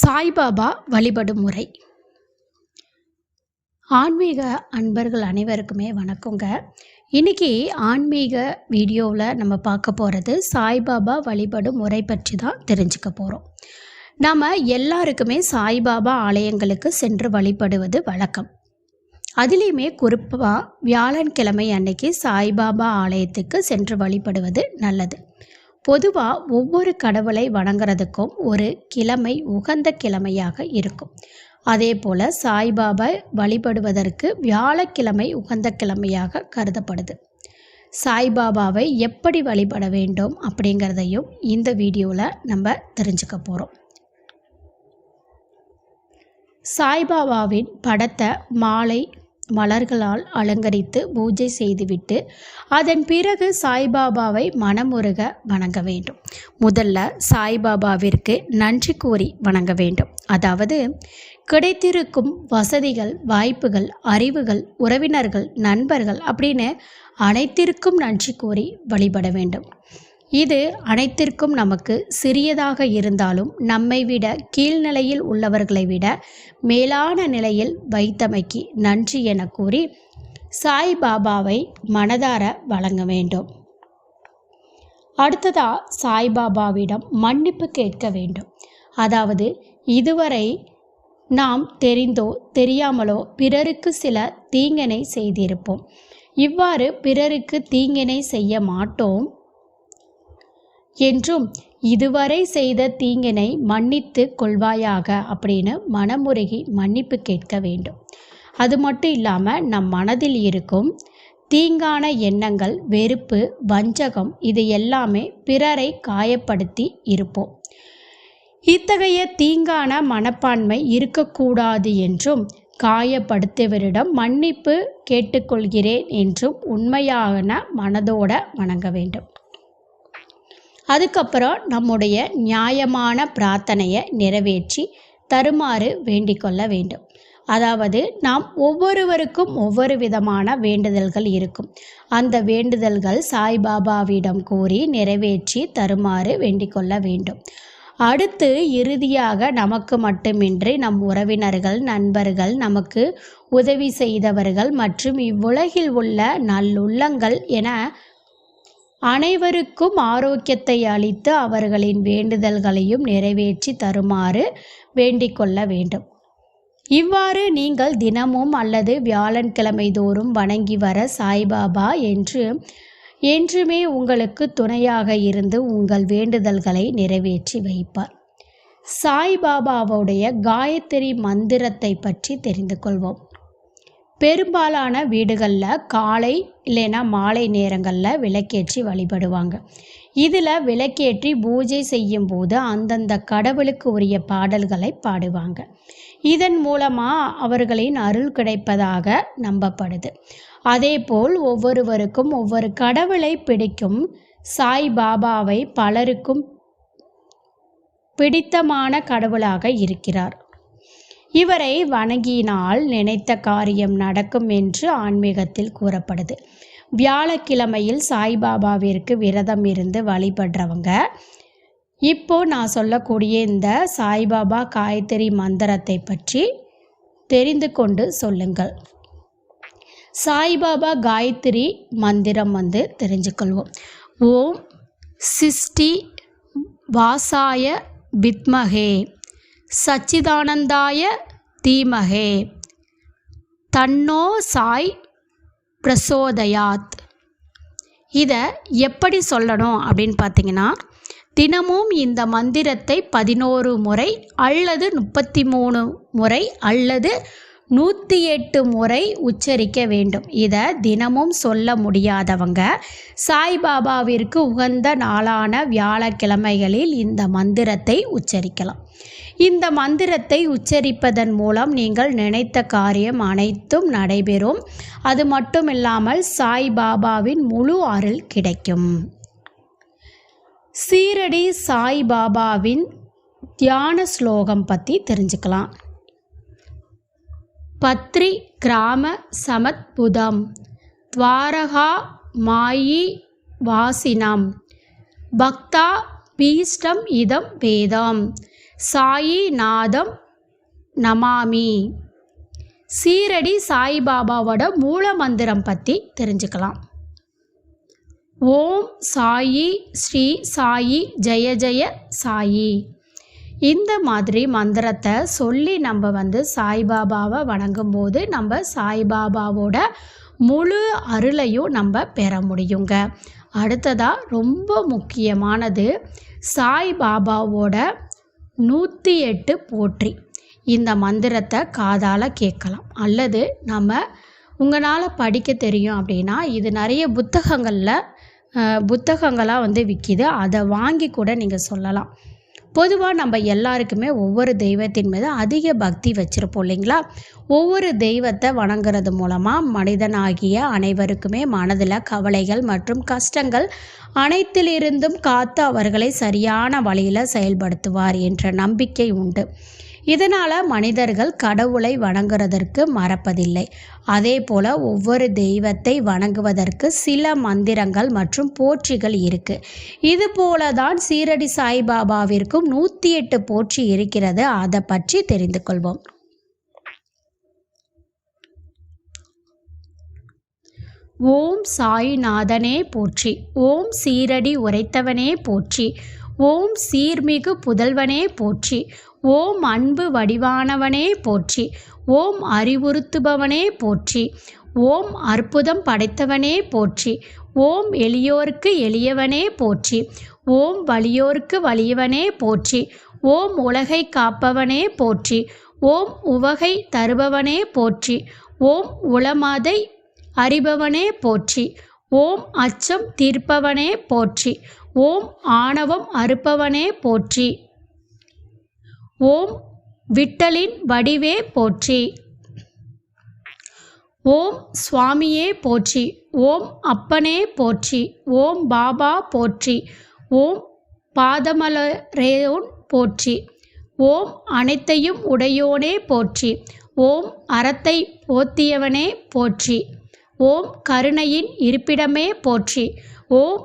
சாய்பாபா வழிபடும் முறை. ஆன்மீக அன்பர்கள் அனைவருக்குமே வணக்கங்க. இன்றைக்கி ஆன்மீக வீடியோவில் நம்ம பார்க்க போகிறது சாய்பாபா வழிபடும் முறை பற்றி தான் தெரிஞ்சுக்க போகிறோம் நாம் எல்லாருக்குமே சாய்பாபா ஆலயங்களுக்கு சென்று வழிபடுவது வழக்கம். அதுலேயுமே குறிப்பாக வியாழன்கிழமை அன்னைக்கு சாய்பாபா ஆலயத்துக்கு சென்று வழிபடுவது நல்லது. பொதுவாக ஒவ்வொரு கடவுளை வணங்குறதுக்கும் ஒரு கிழமை உகந்த கிழமையாக இருக்கும். அதே போல் சாய்பாபா வழிபடுவதற்கு வியாழக்கிழமை உகந்த கிழமையாக கருதப்படுது. சாய்பாபாவை எப்படி வழிபட வேண்டும் அப்படிங்கிறதையும் இந்த வீடியோவில் நம்ம தெரிஞ்சுக்க போகிறோம் சாய்பாபாவின் படத்தை மாலை மலர்களால் அலங்கரித்து பூஜை செய்துவிட்டு அதன் பிறகு சாய்பாபாவை மனமுருக வணங்க வேண்டும். முதல்ல சாய்பாபாவிற்கு நன்றி கூறி வணங்க வேண்டும். அதாவது கிடைத்திருக்கும் வசதிகள் வாய்ப்புகள் அறிவுகள் உறவினர்கள் நண்பர்கள் அப்படின்னு அனைத்திற்கும் நன்றி கூறி வழிபட வேண்டும். இது அனைத்திற்கும் நமக்கு சிறியதாக இருந்தாலும் நம்மை விட கீழ்நிலையில் உள்ளவர்களை விட மேலான நிலையில் வைத்தமைக்கு நன்றி என கூறி சாய்பாபாவை மனதார வழங்க வேண்டும். அடுத்ததா சாய்பாபாவிடம் மன்னிப்பு கேட்க வேண்டும். அதாவது இதுவரை நாம் தெரிந்தோ தெரியாமலோ பிறருக்கு சில தீங்கினை செய்திருப்போம். இவ்வாறு பிறருக்கு தீங்கினை செய்ய மாட்டோம். என்றும் இதுவரை செய்த தீங்கினை மன்னித்து கொள்வாயாக அப்படின்னு மனமுருகி மன்னிப்பு கேட்க வேண்டும். அது மட்டும் இல்லாமல் நம் மனதில் இருக்கும் தீங்கான எண்ணங்கள் வெறுப்பு வஞ்சகம் இது எல்லாமே பிறரை காயப்படுத்தி இருப்போம். இத்தகைய தீங்கான மனப்பான்மை இருக்கக்கூடாது என்றும் காயப்படுத்தியவரிடம் மன்னிப்பு கேட்டுக்கொள்கிறேன் என்றும் உண்மையான மனதோட வணங்க வேண்டும். அதுக்கப்புறம் நம்முடைய நியாயமான பிரார்த்தனையை நிறைவேற்றி தருமாறு வேண்டிக்கொள்ள வேண்டும். அதாவது நாம் ஒவ்வொருவருக்கும் ஒவ்வொரு விதமான வேண்டுதல்கள் இருக்கும். அந்த வேண்டுதல்கள் சாய்பாபாவிடம் கூறி நிறைவேற்றி தருமாறு வேண்டிக்கொள்ள வேண்டும். அடுத்து இறுதியாக நமக்கு மட்டுமின்றி நம் உறவினர்கள் நண்பர்கள் நமக்கு உதவி செய்தவர்கள் மற்றும் இவ்வுலகில் உள்ள நல்லுள்ளங்கள் என அனைவருக்கும் ஆரோக்கியத்தை அளித்து அவர்களின் வேண்டுதல்களையும் நிறைவேற்றி தருமாறு வேண்டிக்கொள்ள வேண்டும். இவ்வாறு நீங்கள் தினமும் அல்லது வியாழன்கிழமை தோறும் வணங்கி வர சாய்பாபா என்று என்றுமே உங்களுக்கு துணையாக இருந்து உங்கள் வேண்டுதல்களை நிறைவேற்றி வைப்பார். சாய்பாபாவுடைய காயத்ரி மந்திரத்தை பற்றி தெரிந்து கொள்வோம். பெரும்பாலான வீடுகளில் காலை இல்லைன்னா மாலை நேரங்களில் விளக்கேற்றி வழிபடுவாங்க. இதில் விளக்கேற்றி பூஜை செய்யும் போது அந்தந்த கடவுளுக்கு உரிய பாடல்களை பாடுவாங்க. இதன் மூலமாக அவர்களின் அருள் கிடைப்பதாக நம்பப்படுது. அதேபோல் ஒவ்வொருவருக்கும் ஒவ்வொரு கடவுளை பிடிக்கும் சாய் பாபாவை பலருக்கும் பிடித்தமான கடவுளாக இருக்கிறார். இவரை வணங்கினால் நினைத்த காரியம் நடக்கும் என்று ஆன்மீகத்தில் கூறப்படுது. வியாழக்கிழமையில் சாய்பாபாவிற்கு விரதம் இருந்து வழிபடுறவங்க இப்போ நான் சொல்லக்கூடிய இந்த சாய்பாபா காயத்ரி மந்திரத்தை பற்றி தெரிந்து கொண்டு சொல்லுங்கள். சாய்பாபா காயத்ரி மந்திரம் வந்து தெரிஞ்சுக்கொள்வோம். ஓம் சிஷ்டி வாசாய வித்மகே. சச்சிதானந்தாய தீமகே. தன்னோ சாய் பிரசோதயாத். இதை எப்படி சொல்லணும் அப்படின்னு பார்த்தீங்கன்னா தினமும் இந்த மந்திரத்தை பதினோரு முறை அல்லது முப்பத்தி மூணு முறை அல்லது நூற்றி எட்டு முறை உச்சரிக்க வேண்டும். இதை தினமும் சொல்ல முடியாதவங்க சாய்பாபாவிற்கு உகந்த நாளான வியாழக்கிழமைகளில் இந்த மந்திரத்தை உச்சரிக்கலாம். இந்த மந்திரத்தை உச்சரிப்பதன் மூலம் நீங்கள் நினைத்த காரியம் அனைத்தும் நடைபெறும். அது மட்டும் இல்லாமல் சாய்பாபாவின் முழு அருள் கிடைக்கும். சீரடி சாய்பாபாவின் தியான ஸ்லோகம் பற்றி தெரிஞ்சுக்கலாம். பத்ரி கிராம சமத்புதம் துவாரகா மாயி வாசினம். பக்தா பீஷ்டம் இதம் வேதம். சாயி நாதம் நமாமி. சீரடி சாய்பாபாவோட மூல மந்திரம் பற்றி தெரிஞ்சுக்கலாம். ஓம் சாயி ஸ்ரீ சாயி ஜெய ஜெய சாயி. இந்த மாதிரி மந்திரத்தை சொல்லி நம்ம வந்து சாய்பாபாவை வணங்கும்போது நம்ம சாய்பாபாவோட முழு அருளையும் நம்ம பெற முடியுங்க. அடுத்ததாக ரொம்ப முக்கியமானது சாய்பாபாவோட நூற்றி எட்டு போற்றி. இந்த மந்திரத்தை காதால் கேட்கலாம். அல்லது நம்ம உங்களால் படிக்க தெரியும் அப்படின்னா இது நிறைய புத்தகங்களில் புத்தகங்களாக வந்து விற்கிது அதை வாங்கி கூட நீங்கள் சொல்லலாம். பொதுவாக நம்ம எல்லாருக்குமே ஒவ்வொரு தெய்வத்தின் மீது அதிக பக்தி வச்சுருப்போம் இல்லைங்களா? ஒவ்வொரு தெய்வத்தை வணங்குறது மூலமாக மனிதனாகிய அனைவருக்குமே மனதில் கவலைகள் மற்றும் கஷ்டங்கள் அனைத்திலிருந்தும் காத்து அவர்களை சரியான வழியில் செயல்படுத்துவார் என்ற நம்பிக்கை உண்டு. இதனால் மனிதர்கள் கடவுளை வணங்குறதற்கு மறப்பதில்லை. அதே போல் ஒவ்வொரு தெய்வத்தை வணங்குவதற்கு சில மந்திரங்கள் மற்றும் போற்றிகள் இருக்கு. இது போல தான் சீரடி சாய்பாபாவிற்கும் நூற்றி எட்டு போற்றி இருக்கிறது. அதை பற்றி தெரிந்து கொள்வோம். ஓம் சாய்நாதனே போற்றி. ஓம் சீரடி உரைத்தவனே போற்றி. ஓம் சீர்மிகு புதல்வனே போற்றி. ஓம் அன்பு வடிவானவனே போற்றி. ஓம் அறிவுறுத்துபவனே போற்றி. ஓம் அற்புதம் படைத்தவனே போற்றி. ஓம் எளியோர்க்கு எளியவனே போற்றி. ஓம் வலியோர்க்கு வலியவனே போற்றி. ஓம் உலகை காப்பவனே போற்றி. ஓம் உவகை தருபவனே போற்றி. ஓம் உளமாதை அறிபவனே போற்றி. ஓம் அச்சம் தீர்ப்பவனே போற்றி. ஓம் ஆணவம் அறுப்பவனே போற்றி. ஓம் விட்டலின் வடிவே போற்றி. ஓம் சுவாமியே போற்றி. ஓம் அப்பனே போற்றி. ஓம் பாபா போற்றி. ஓம் பாதமலரேயோன் போற்றி. ஓம் அனைத்தையும் உடையோனே போற்றி. ஓம் அறத்தை போத்தியவனே போற்றி. ஓம் கருணையின் இருப்பிடமே போற்றி. ஓம்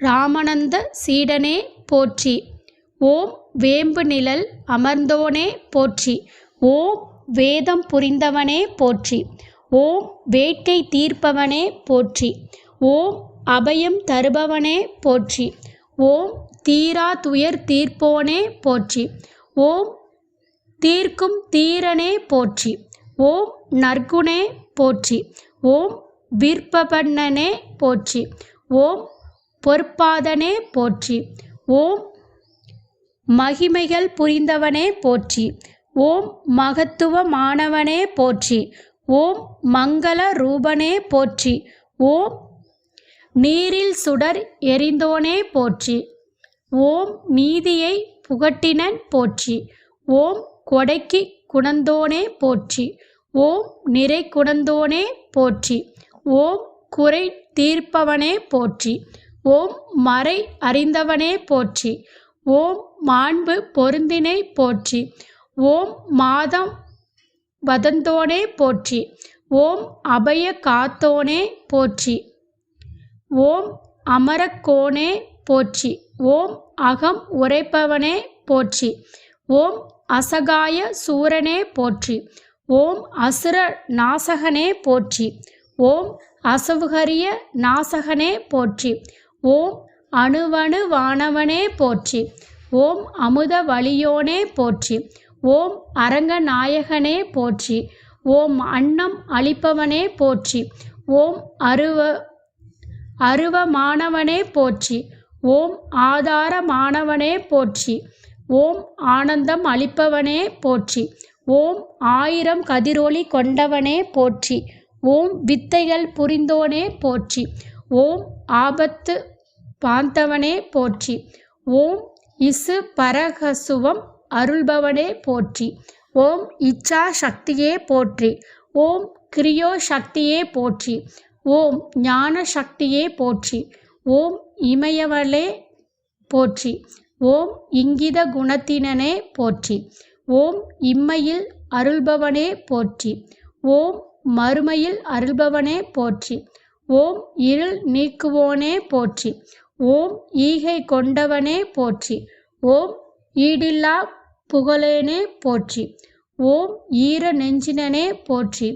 ராமனந்த சீடனே போற்றி. ஓம் வேம்பு நிழல் அமர்ந்தோனே போற்றி. ஓம் வேதம் புரிந்தவனே போற்றி. ஓம் வேட்கை தீர்ப்பவனே போற்றி. ஓம் அபயம் தருபவனே போற்றி. ஓம் தீரா துயர் தீர்ப்போனே போற்றி. ஓம் தீர்க்கும் தீரனே போற்றி. ஓம் நற்குணே போற்றி. ஓம் விற்பபண்ணனே போற்றி. ஓம் பொற்பாதனே போற்றி. ஓம் மகிமைகள் புரிந்தவனே போற்றி. ஓம் மகத்துவமானவனே போற்றி. ஓம் மங்கள ரூபனே போற்றி. ஓம் நீரில் சுடர் எரிந்தோனே போற்றி. ஓம் நீதியை புகட்டினன் போற்றி. ஓம் கொடைக்கு குணந்தோனே போற்றி. ஓம் நிறை குணந்தோனே போற்றி. ஓம் குறை தீர்ப்பவனே போற்றி. ஓம் மறை அறிந்தவனே போற்றி. ஓம் மாண்பு பொருந்தினை போற்றி. ஓம் மாதம் வதந்தோனே போற்றி. ஓம் அபய காத்தோனே போற்றி. ஓம் அமரக்கோனே போற்றி. ஓம் அகம் உரைப்பவனே போற்றி. ஓம் அசகாய சூரனே போற்றி. ஓம் அசுர நாசகனே போற்றி. ஓம் அசவுகரிய நாசகனே போற்றி. ஓம் அணுவணுவானவனே போற்றி. ஓம் அமுத வழியோனே போற்றி. ஓம் அரங்கநாயகனே போற்றி. ஓம் அன்னம் அளிப்பவனே போற்றி. ஓம் அருவ அருவமானவனே போற்றி. ஓம் ஆதாரமானவனே போற்றி. ஓம் ஆனந்தம் அளிப்பவனே போற்றி. ஓம் ஆயிரம் கதிரொளி கொண்டவனே போற்றி. ஓம் வித்தைகள் புரிந்தோனே போற்றி. ஓம் ஆபத்து பாந்தவனே போற்றி. ஓம் இசு பரகசுவம் அருள்பவனே போற்றி. ஓம் இச்சா சக்தியே போற்றி. ஓம் கிரியோ சக்தியே போற்றி. ஓம் ஞான சக்தியே போற்றி. ஓம் இமயவளே போற்றி. ஓம் இங்கித குணத்தினனே போற்றி. ஓம் இம்மையில் அருள்பவனே போற்றி. ஓம் மறுமையில் அருள்பவனே போற்றி. ஓம் இருள் நீக்குவோனே போற்றி. ஓம் ஈகை கொண்டவனே போற்றி. ஓம் ஈடில்லா புகழேனே போற்றி. ஓம் ஈர நெஞ்சினனே போற்றி.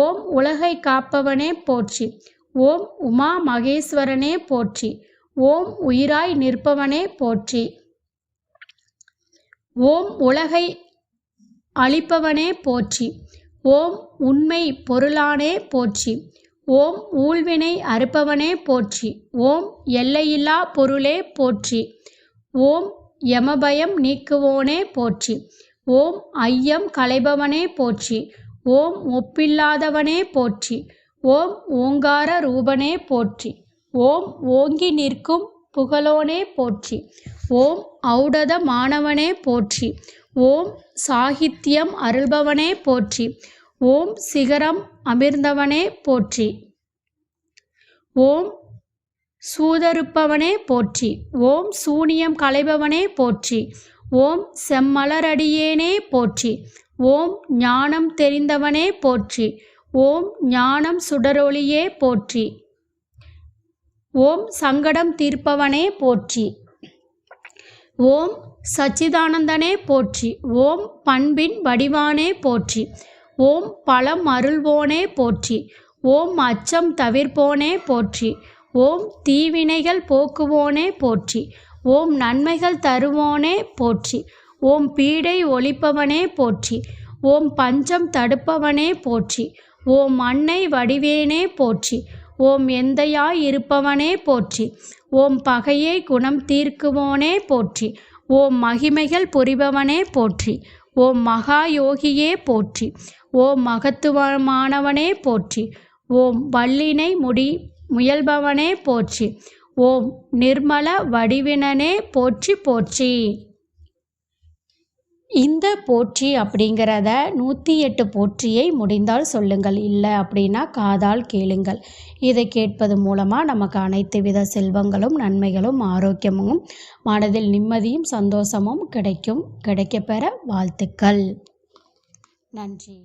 ஓம் உலகை காப்பவனே போற்றி. ஓம் உமா மகேஸ்வரனே போற்றி. ஓம் உயிராய் நிற்பவனே போற்றி. ஓம் உலகை அழிப்பவனே போற்றி. ஓம் உண்மை பொருளானே போற்றி. ஓம் ஊழ்வினை அறுப்பவனே போற்றி. ஓம் எல்லையில்லா பொருளே போற்றி. ஓம் யமபயம் நீக்குவோனே போற்றி. ஓம் ஐயம் களைபவனே போற்றி. ஓம் ஒப்பில்லாதவனே போற்றி. ஓம் ஓங்கார ரூபனே போற்றி. ஓம் ஓங்கி நிற்கும் புகழோனே போற்றி. ஓம் ஔடத மாணவனே போற்றி. ஓம் சாகித்யம் அருள்பவனே போற்றி. ஓம் சிகரம் அமிர்ந்தவனே போற்றி. ஓம் சூதருப்பவனே போற்றி. ஓம் சூனியம் களைபவனே போற்றி. ஓம் செம்மலரடியேனே போற்றி. ஓம் ஞானம் தெரிந்தவனே போற்றி. ஓம் ஞானம் சுடரொளியே போற்றி. ஓம் சங்கடம் தீர்ப்பவனே போற்றி. ஓம் சச்சிதானந்தனே போற்றி. ஓம் பண்பின் வடிவானே போற்றி. ஓம் பழம் அருள்வோனே போற்றி ஓம் அச்சம் தவிர்ப்போனே போற்றி ஓம் தீவினைகள் போக்குவோனே போற்றி ஓம் நன்மைகள் தருவோனே போற்றி ஓம் பீடை ஒழிப்பவனே போற்றி ஓம் பஞ்சம் தடுப்பவனே போற்றி ஓம் அன்னை வடிவேனே போற்றி ஓம் எந்தையாய் இருப்பவனே போற்றி ஓம் பகையை குணம் தீர்க்குவோனே போற்றி ஓம் மகிமைகள் புரிபவனே போற்றி ஓம் மகா யோகியே போற்றி ஓம் மகத்துவமானவனே போற்றி. ஓம் வல்லினை முடி முயல்பவனே போற்றி. ஓம் நிர்மல வடிவினனே போற்றி போற்றி. இந்த போற்றி அப்படிங்கிறத நூற்றி எட்டு போற்றியை முடிந்தால் சொல்லுங்கள். இல்லை அப்படின்னா காதால் கேளுங்கள். இதை கேட்பது மூலமாக நமக்கு அனைத்து வித செல்வங்களும் நன்மைகளும் ஆரோக்கியமும் மனதில் நிம்மதியும் சந்தோஷமும் கிடைக்கும். கிடைக்கப்பெற வாழ்த்துக்கள். நன்றி.